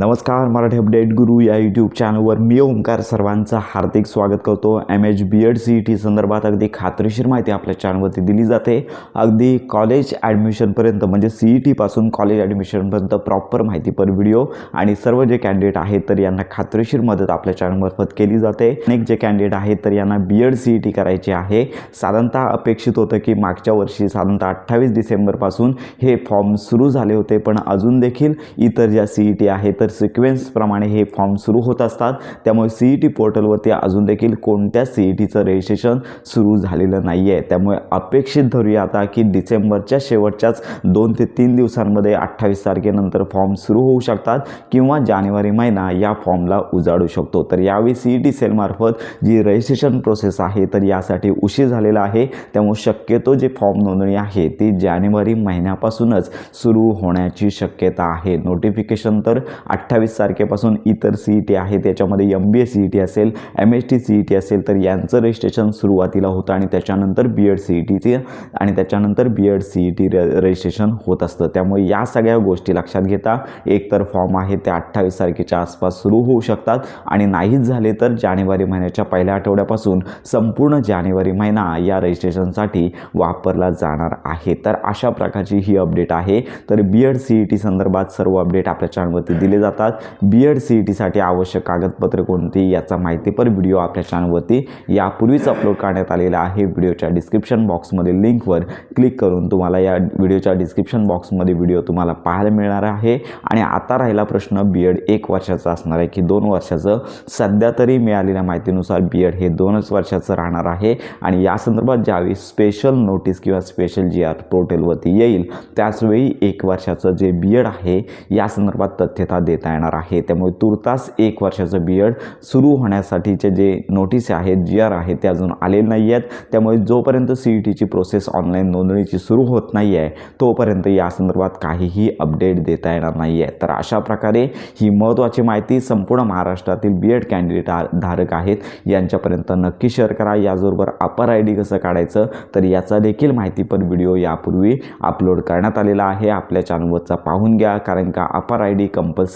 नमस्कार मराठी अपडेट गुरु या यूट्यूब चॅनलवर मी ओंकार सर्वांचं हार्दिक स्वागत करतो. M H B Ed C E T संदर्भात अगदी खात्रीशीर माहिती आपल्या चॅनलवरती दिली जाते. अगदी कॉलेज ॲडमिशनपर्यंत म्हणजे सी ई टीपासून कॉलेज ॲडमिशनपर्यंत प्रॉपर माहिती पर व्हिडिओ आणि सर्व जे कॅन्डिडेट आहेत तर यांना खात्रीशीर मदत आपल्या चॅनलमार्फत केली जाते. अनेक जे कॅन्डिडेट आहेत तर यांना B Ed C E T करायची आहे. साधारणतः अपेक्षित होतं की मागच्या वर्षी साधारणतः अठ्ठावीस डिसेंबरपासून हे फॉर्म सुरू झाले होते पण अजून देखील इतर ज्या सी ई टी आहेत तर सिक्वेन्सप्रमाणे हे फॉर्म सुरू होत असतात. त्यामुळे सी ई टी पोर्टलवरती अजून देखील कोणत्या सी ई टीचं रजिस्ट्रेशन सुरू झालेलं नाही आहे त्यामुळे अपेक्षित धरूया आता की डिसेंबरच्या शेवटच्याच दोन ते तीन दिवसांमध्ये अठ्ठावीस तारखेनंतर फॉर्म सुरू होऊ शकतात किंवा जानेवारी महिना या फॉर्मला उजाडू शकतो. तर यावेळी सी ई टी सेलमार्फत जी रजिस्ट्रेशन प्रोसेस आहे तर यासाठी उशीर झालेला आहे. त्यामुळे शक्यतो जे फॉर्म नोंदणी आहे ती जानेवारी महिन्यापासूनच सुरू होण्याची शक्यता आहे. नोटिफिकेशन तर अठ्ठावीस तारखेपासून इतर सी ई टी आहे त्याच्यामध्ये M B A C E T असेल M H T C E T असेल तर यांचं रजिस्ट्रेशन सुरुवातीला होतं आणि त्याच्यानंतर बी एड सी ई टीचे आणि त्याच्यानंतर B Ed C E T registration होत असतं. त्यामुळे या सगळ्या गोष्टी लक्षात घेता एकतर फॉर्म आहे ते अठ्ठावीस तारखेच्या आसपास सुरू होऊ शकतात आणि नाहीच झाले तर जानेवारी महिन्याच्या पहिल्या आठवड्यापासून संपूर्ण जानेवारी महिना या रजिस्ट्रेशनसाठी वापरला जाणार आहे. तर अशा प्रकारची ही अपडेट आहे. तर B Ed C E T संदर्भात सर्व अपडेट आपल्या चॅनलवरती दिले जातात. बी एड सी ई टीसाठी आवश्यक कागदपत्रे कोणती याचा माहितीपर व्हिडिओ आपल्या चॅनलवरती यापूर्वीच अपलोड करण्यात आलेला आहे. व्हिडिओच्या डिस्क्रिप्शन बॉक्समधील लिंकवर क्लिक करून तुम्हाला या व्हिडिओच्या डिस्क्रिप्शन बॉक्समध्ये व्हिडिओ तुम्हाला पाहायला मिळणार आहे. आणि आता राहिला प्रश्न बी एड एक वर्षाचा असणार आहे की दोन वर्षाचं? सध्या तरी मिळालेल्या माहितीनुसार बी एड हे दोनच वर्षाचं राहणार आहे. आणि या संदर्भात ज्यावेळी स्पेशल नोटीस किंवा स्पेशल जी आर पोर्टलवरती येईल त्याचवेळी एक वर्षाचं जे बी एड आहे या संदर्भात तथ्यता देता येणार आहे. त्यामुळे तुर्तास एक वर्षाचं बी एड सुरू होण्यासाठीचे जे नोटीस आहेत जी आर आहे ते अजून आलेले नाही आहेत. त्यामुळे जोपर्यंत सी ई टीची प्रोसेस ऑनलाईन नोंदणीची सुरू होत नाही आहे तोपर्यंत या संदर्भात काहीही अपडेट देता येणार नाही आहे. तर अशा प्रकारे ही महत्त्वाची माहिती संपूर्ण महाराष्ट्रातील बी एड कॅन्डिडेट धारक आहेत यांच्यापर्यंत नक्की शेअर करा. याचबरोबर अपर आय डी कसं काढायचं तर याचा देखील माहितीपर व्हिडिओ यापूर्वी अपलोड करण्यात आलेला आहे. आपल्या चॅनलवरचा पाहून घ्या कारण का अपर आय डी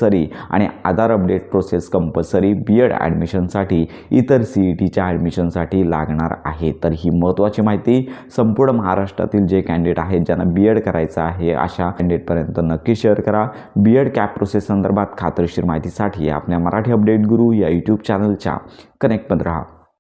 कंपल्सरी आणि Aadhaar update process compulsory B Ed ॲडमिशनसाठी इतर सी ई टीच्या ॲडमिशनसाठी लागणार आहे. तर ही महत्त्वाची माहिती संपूर्ण महाराष्ट्रातील जे कॅन्डिडेट आहेत ज्यांना बी एड करायचं आहे अशा कॅन्डिडेटपर्यंत नक्की शेअर करा. बी एड कॅप प्रोसेस संदर्भात खात्रीशीर माहितीसाठी आपल्या मराठी अपडेट गुरु या यूट्यूब चॅनलच्या कनेक्टमध्ये राहा.